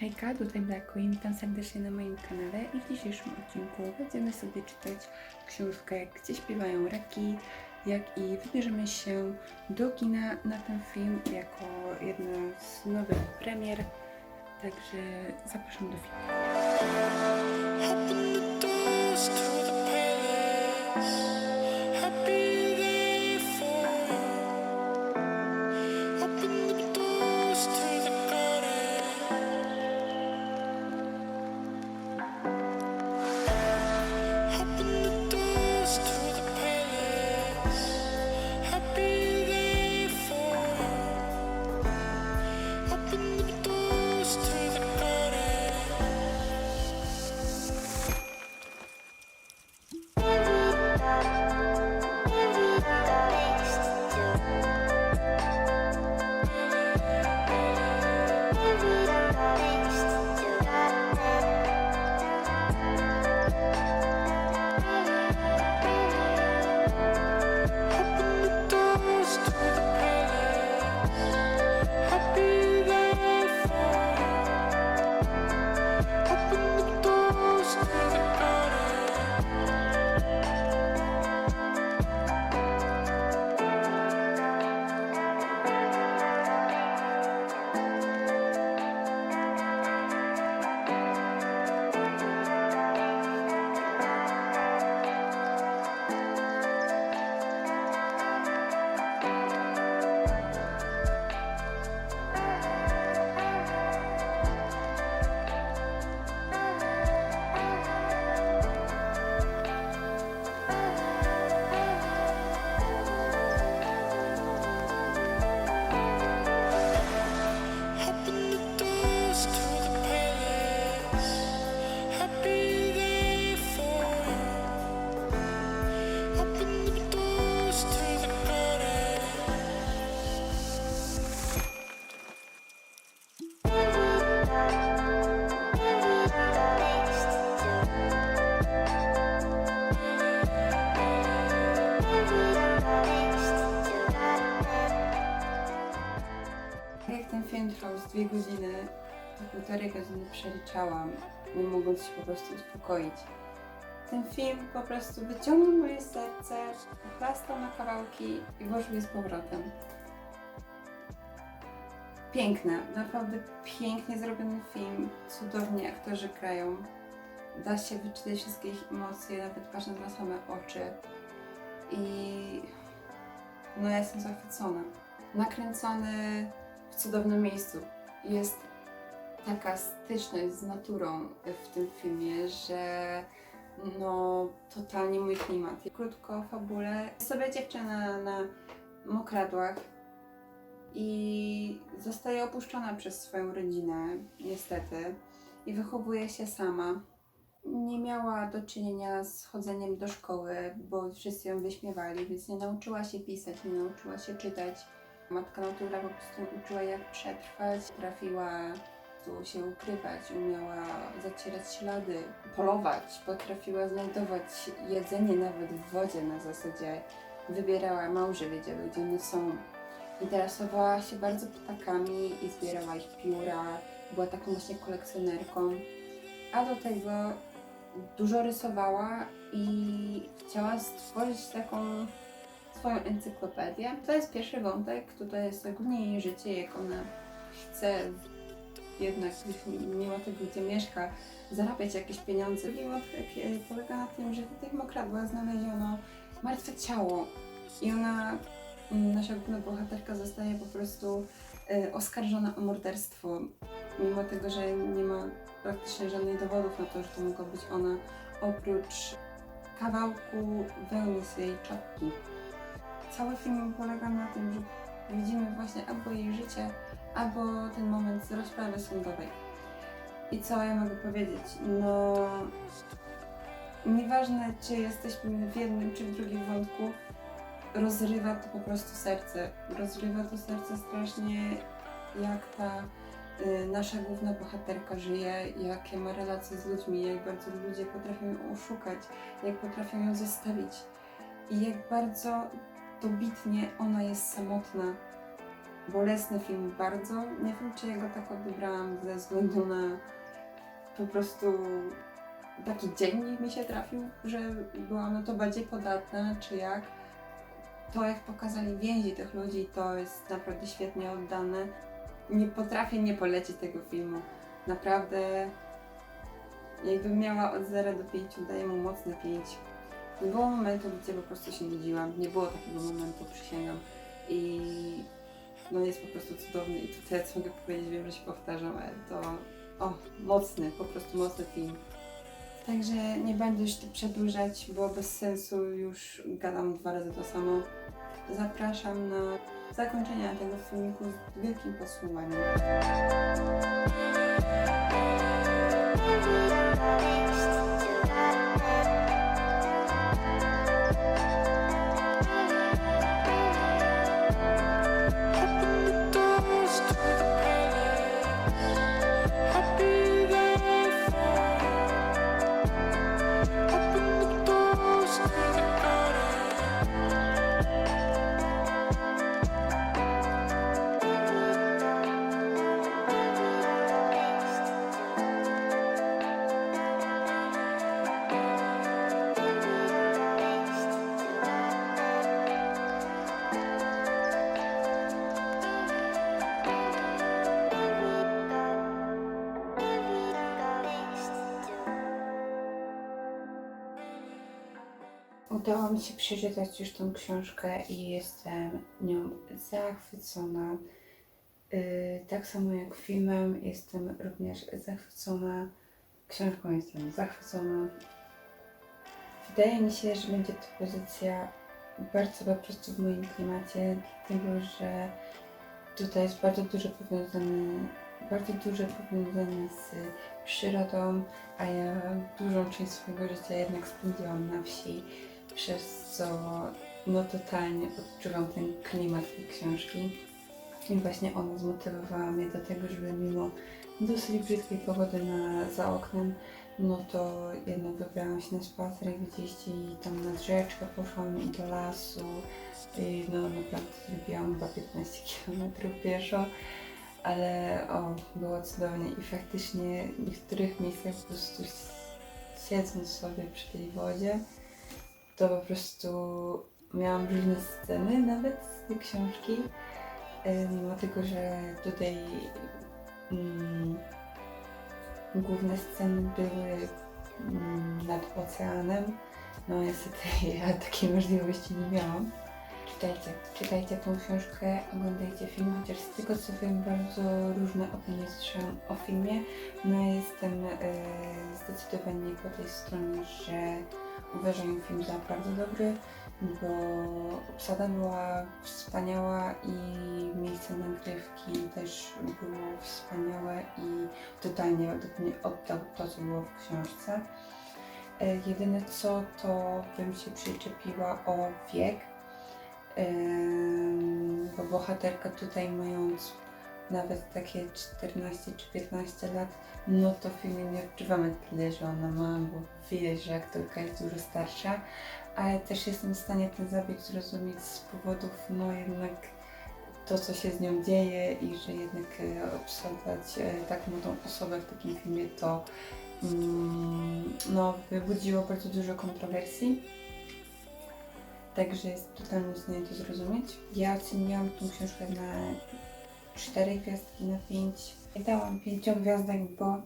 Hejka, tutaj Black Queen, witam serdecznie na moim kanale i w dzisiejszym odcinku będziemy sobie czytać książkę Gdzie śpiewają raki, jak i wybierzemy się do kina na ten film jako jedna z nowych premier, także zapraszam do filmu. Półtorej godziny przeliczałam, nie mogąc się po prostu uspokoić. Ten film po prostu wyciągnął moje serce, ochlastał na kawałki i włożył je z powrotem. Piękne, naprawdę pięknie zrobiony film, cudownie aktorzy grają. Da się wyczytać wszystkie ich emocje, nawet patrząc na same oczy. I no ja jestem zachwycona. Nakręcony w cudownym miejscu. Jest taka styczność z naturą w tym filmie, że no totalnie mój klimat. Krótko o fabule. Sobie dziewczyna na mokradłach i zostaje opuszczona przez swoją rodzinę, niestety, i wychowuje się sama. Nie miała do czynienia z chodzeniem do szkoły, bo wszyscy ją wyśmiewali, więc nie nauczyła się pisać, nie nauczyła się czytać. Matka natura po prostu uczyła jak przetrwać, trafiła tu się ukrywać, umiała zacierać ślady, polować, potrafiła znajdować jedzenie nawet w wodzie na zasadzie wybierała małże, wiedziały gdzie one są. Interesowała się bardzo ptakami i zbierała ich pióra, była taką właśnie kolekcjonerką, a do tego dużo rysowała i chciała stworzyć taką swoją encyklopedię. To jest pierwszy wątek, tutaj jest ogólnie jej życie, jak ona chce jednak, mimo tego, gdzie mieszka, zarabiać jakieś pieniądze. Drugi wątek e, polega na tym, że w tych mokradłach znaleziono martwe ciało i ona, mm, nasza główna bohaterka zostaje po prostu e, oskarżona o morderstwo, mimo tego, że nie ma praktycznie żadnych dowodów na to, że to mogła być ona, oprócz kawałku wełny z jej czapki. Cały film polega na tym, że widzimy właśnie albo jej życie, albo ten moment z rozprawy sądowej. I co ja mogę powiedzieć? No, nieważne czy jesteśmy w jednym czy w drugim wątku, rozrywa to po prostu serce. Rozrywa to serce strasznie, jak ta y, nasza główna bohaterka żyje, jakie ma relacje z ludźmi, jak bardzo ludzie potrafią ją oszukać, jak potrafią ją zostawić i jak bardzo dobitnie ona jest samotna bolesny film bardzo. Nie wiem, czy ja go tak odebrałam ze względu na po prostu taki dziennik mi się trafił, że byłam na to bardziej podatna, czy jak. To, jak pokazali więzi tych ludzi, to jest naprawdę świetnie oddane. Nie potrafię nie polecić tego filmu. Naprawdę, jakbym miała od 0 do 5, daję mu mocne 5. Nie było momentu, gdzie po prostu się nudziłam. Nie było takiego momentu, przysięgam. I no jest po prostu cudowny. I to tyle, co mogę powiedzieć, wiem, że się powtarzam, ale to o, mocny, po prostu mocny film. Także nie będę już tu przedłużać, bo bez sensu już gadam dwa razy to samo. Zapraszam na zakończenie tego filmiku z wielkim podsumowaniem. Udało mi się przeczytać już tą książkę i jestem nią zachwycona. Yy, tak samo jak filmem, jestem również zachwycona. Książką jestem zachwycona. Wydaje mi się, że będzie to pozycja bardzo po prostu w moim klimacie, dlatego że tutaj jest bardzo dużo powiązane, bardzo duże powiązane z przyrodą, a ja dużą część swojego życia jednak spędziłam na wsi przez co no totalnie odczuwam ten klimat tej książki. I właśnie ona zmotywowała mnie do tego, żeby mimo dosyć brzydkiej pogody na, za oknem, no to jednak wybrałam się na spacer, widzieliście, i tam nad rzeczkę poszłam i do lasu. I no naprawdę zrobiłam chyba 15 km pieszo, ale o, było cudownie i faktycznie w niektórych miejscach po prostu siedząc sobie przy tej wodzie, to po prostu miałam różne sceny nawet z tej książki, e, mimo tego, że tutaj mm, główne sceny były mm, nad oceanem, no niestety ja takiej możliwości nie miałam. Czytajcie, czytajcie tą książkę, oglądajcie film, chociaż z tego co wiem bardzo różne opinie słyszałam o filmie, no ja jestem e, zdecydowanie po tej stronie, że uważam film za bardzo dobry, bo obsada była wspaniała i miejsce nagrywki też było wspaniałe i totalnie oddał to, co było w książce. E, Jedyne co, to bym się przyczepiła o wiek, Em, bo bohaterka tutaj mając nawet takie 14 czy 15 lat, no to w filmie nie odczuwamy tyle, że ona ma, bo widać, że aktorka jest dużo starsza, ale też jestem w stanie ten zabieg zrozumieć z powodów, no jednak to, co się z nią dzieje i że jednak e, obsadzać e, tak młodą osobę w takim filmie, to mm, no, wybudziło bardzo dużo kontrowersji. Także jest totalnie w stanie to zrozumieć. Ja oceniłam tą książkę na 4 gwiazdki na 5. I dałam 5 gwiazdek, bo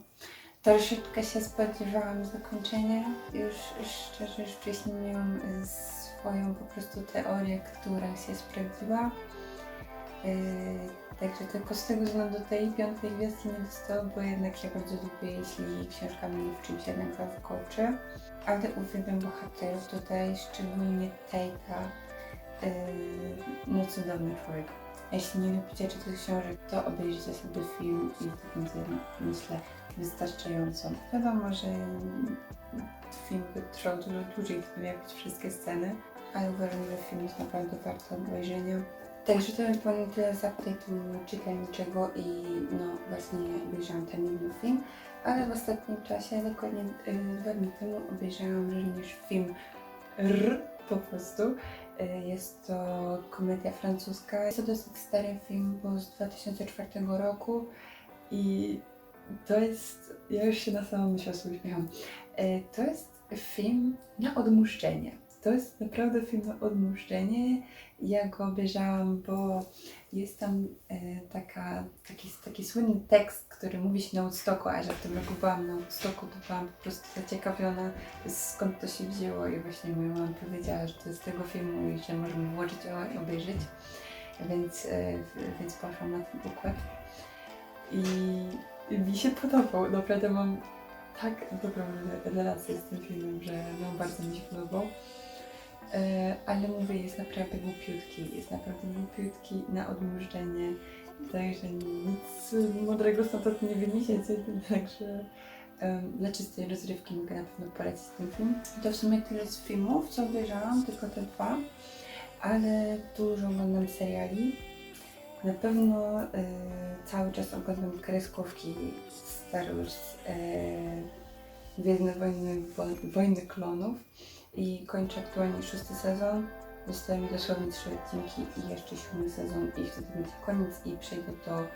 troszeczkę się spodziewałam zakończenia. Już szczerze, już wcześniej miałam y, swoją po prostu teorię, która się sprawdziła. Yy, także tylko z tego względu tej piątej gwiazdki nie dostałam, bo jednak ja bardzo lubię, jeśli książka mnie w czymś jednak zaskoczy. Ale uwielbiam bohaterów tutaj, szczególnie Tejka. Yy, no cudowny człowiek. Jeśli nie lubicie czytać książek, to obejrzyjcie sobie film i będzie, myślę, wystarczająco. Wiadomo, że film by trwał dużo dłużej, gdyby miały być wszystkie sceny, ale uważam, że film jest naprawdę warto obejrzenia. Także to by było tyle z update'u czytelniczego i no właśnie obejrzałam ten inny film, ale w ostatnim czasie, dokładnie y, dwa dni temu obejrzałam również film R po prostu Jest to komedia francuska. Jest to dosyć stary film, bo z 2004 roku i to jest, ja już się na samą myśl uśmiecham. Y, To jest film na odmuszczenie. To jest naprawdę film odmuszczenie. Ja go obejrzałam, bo jest tam e, taka, taki, taki słynny tekst, który mówi się na Woodstocku, a że w tym roku byłam na Woodstocku, to byłam po prostu zaciekawiona skąd to się wzięło i właśnie moja mama powiedziała, że to jest tego filmu i że możemy włączyć i obejrzeć, więc, e, więc poszłam na ten układ i, i mi się podobał, naprawdę mam tak dobrą re- relację z tym filmem, że no bardzo mi się podobał. Ale mówię, jest naprawdę głupiutki, jest naprawdę głupiutki na odmurzenie, także nic mądrego stąd nie wyniesiecie, także em, dla czystej rozrywki mogę na pewno polecić ten film. To w sumie tyle z filmów, co obejrzałam, tylko te dwa, ale dużo oglądam seriali. Na pewno e, cały czas oglądam kreskówki Star Wars, e, Gwiezdne Wojny, Wo- Wojny Klonów i kończę aktualnie szósty sezon. Zostały mi dosłownie trzy odcinki i jeszcze siódmy sezon i wtedy będzie koniec i przejdę do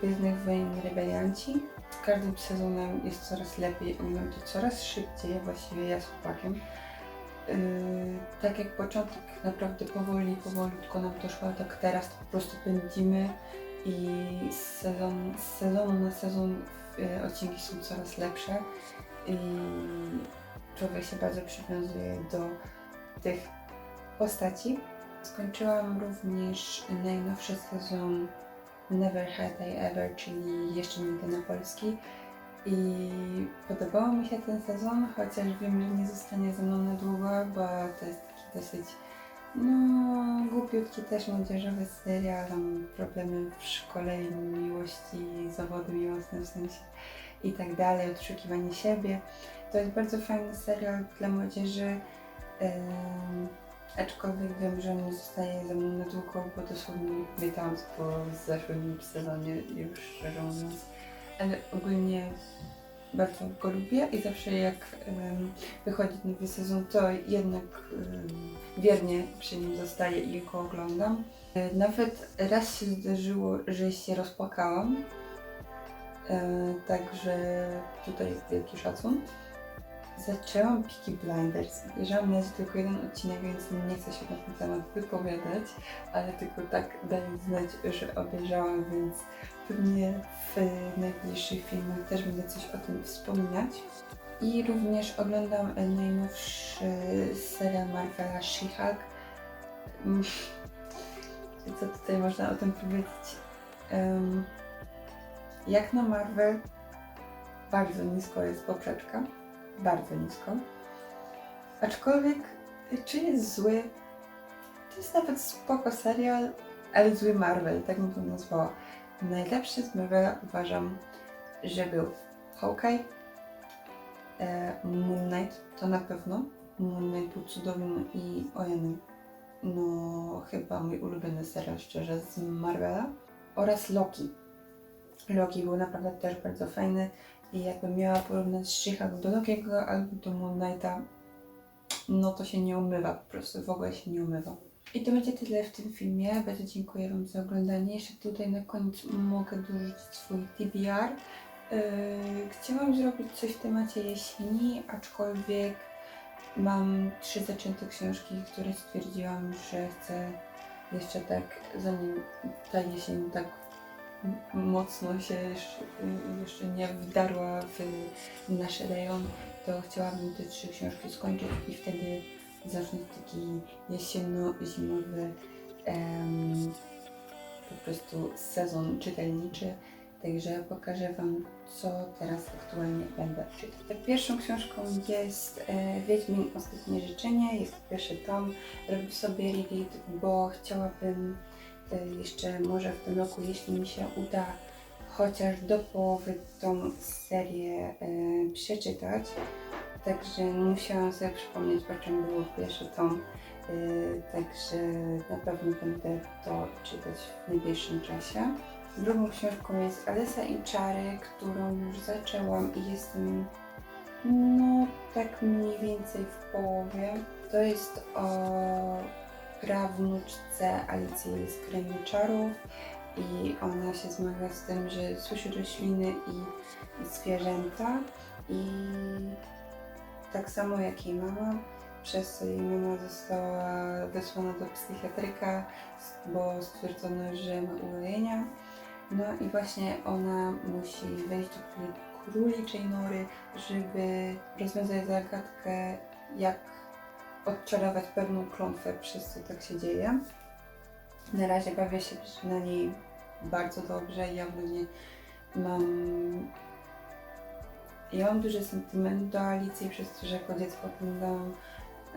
Gwiezdnych Wojen Rebelianci. Z każdym sezonem jest coraz lepiej, oglądam to coraz szybciej, właściwie ja z chłopakiem. Yy, tak jak początek naprawdę powoli, powolutku nam to szło, tak teraz to po prostu pędzimy i z, sezon, z sezonu na sezon yy, odcinki są coraz lepsze i człowiek się bardzo przywiązuje do tych postaci. Skończyłam również najnowszy sezon Never Had I Ever, czyli jeszcze nigdy na polski. I podobał mi się ten sezon, chociaż wiem, że nie zostanie ze mną na długo, bo to jest taki dosyć no, głupiutki też młodzieżowy serial, tam problemy w szkole miłości, zawody miłosne w sensie i tak dalej, odszukiwanie siebie. To jest bardzo fajny serial dla młodzieży, aczkolwiek wiem, że nie zostaje ze mną na długo, bo dosłownie miesiąc po zeszłym sezonie już szczerze mówiąc. Ale ogólnie bardzo go lubię i zawsze jak em, wychodzi nowy sezon, to jednak wiernie przy nim zostaję i go oglądam. E, Nawet raz się zdarzyło, że się rozpłakałam, e, także tutaj wielki szacun. Zaczęłam Peaky Blinders. Obejrzałam na razie tylko jeden odcinek, więc nie chcę się na ten temat wypowiadać, ale tylko tak daję znać, że obejrzałam, więc pewnie w najbliższych filmach też będę coś o tym wspominać. I również oglądam najnowszy serial Marvela She-Hulk. Mm, Co tutaj można o tym powiedzieć? Jak na Marvel, bardzo nisko jest poprzeczka bardzo nisko. Aczkolwiek, czy jest zły? To jest nawet spoko serial, ale zły Marvel, tak bym to nazwała. Najlepszy z Marvela uważam, że był Hawkeye, e, Moon Knight, to na pewno. Moon Knight był cudowny i ojeny, no chyba mój ulubiony serial szczerze z Marvela. Oraz Loki. Loki był naprawdę też bardzo fajny. I jakbym miała porównać She-Hulk do Lokiego albo do Moon no to się nie umywa, po prostu w ogóle się nie umywa. I to będzie tyle w tym filmie. Bardzo dziękuję Wam za oglądanie. Jeszcze tutaj na koniec mogę dorzucić swój TBR. Yy, chciałam zrobić coś w temacie jesieni, aczkolwiek mam trzy zaczęte książki, które stwierdziłam, że chcę jeszcze tak, zanim ta jesień tak mocno się jeszcze, nie wdarła w nasz rejon, to chciałabym te trzy książki skończyć i wtedy zacząć taki jesienno-zimowy po prostu sezon czytelniczy. Także pokażę Wam, co teraz aktualnie będę czytać. Pierwszą książką jest e, Wiedźmin Ostatnie Życzenie. Jest pierwszy tom. Robię sobie reread, bo chciałabym jeszcze może w tym roku, jeśli mi się uda, chociaż do połowy tą serię e, przeczytać. Także musiałam sobie przypomnieć, o czym było pierwszy tom. E, także na pewno będę to czytać w najbliższym czasie. Drugą książką jest Alisa i Czary, którą już zaczęłam i jestem No, tak mniej więcej w połowie. To jest o prawnuczce Alicji z Krainy i ona się zmaga z tym, że słyszy rośliny i zwierzęta i tak samo jak jej mama, przez co jej mama została wysłana do psychiatryka, bo stwierdzono, że ma ulejenia. No i właśnie ona musi wejść do króli- króliczej nory, żeby rozwiązać zagadkę, jak odczarować pewną klątwę, przez co tak się dzieje. Na razie bawię się na niej bardzo dobrze. Ja ogólnie mam. Ja mam duży sentyment do Alicji, przez to, że jako dziecko oglądałam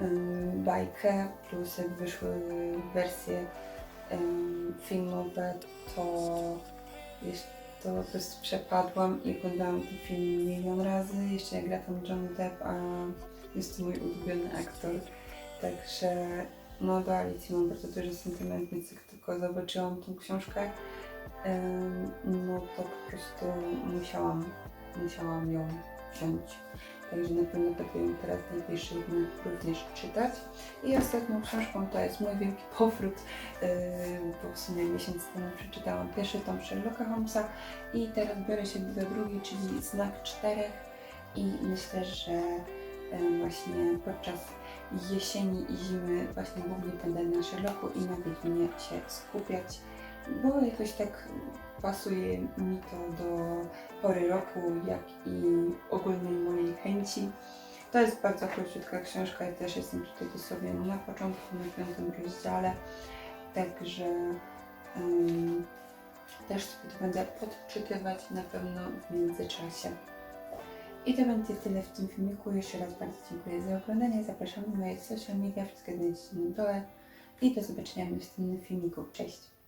ym, bajkę, plus jak wyszły wersje ym, filmowe, to wiesz, to po prostu przepadłam i oglądałam ten film milion razy. Jeszcze jak gra tam John Depp, a jest to mój ulubiony aktor. Także no do Alicji mam bardzo duży sentyment, więc jak tylko zobaczyłam tą książkę, no to po prostu musiałam, musiałam ją wziąć. Także na pewno będę ją teraz w najbliższych dniach również czytać. I ostatnią książką to jest mój wielki powrót, bo w sumie miesiąc temu przeczytałam pierwszy tom Sherlocka Holmesa i teraz biorę się do drugi, czyli Znak Czterech i myślę, że właśnie podczas jesieni i zimy właśnie głównie będę na Sherlocku i na Wiedźminie się skupiać, bo jakoś tak pasuje mi to do pory roku, jak i ogólnej mojej chęci. To jest bardzo króciutka książka i też jestem tutaj dosłownie na początku, na piątym rozdziale, także em, też sobie to będę podczytywać na pewno w międzyczasie. I to będzie tyle w tym filmiku. Jeszcze raz bardzo dziękuję za oglądanie. Zapraszam na moje social media, wszystkie znajdziecie na dole. I do zobaczenia w następnym filmiku. Cześć!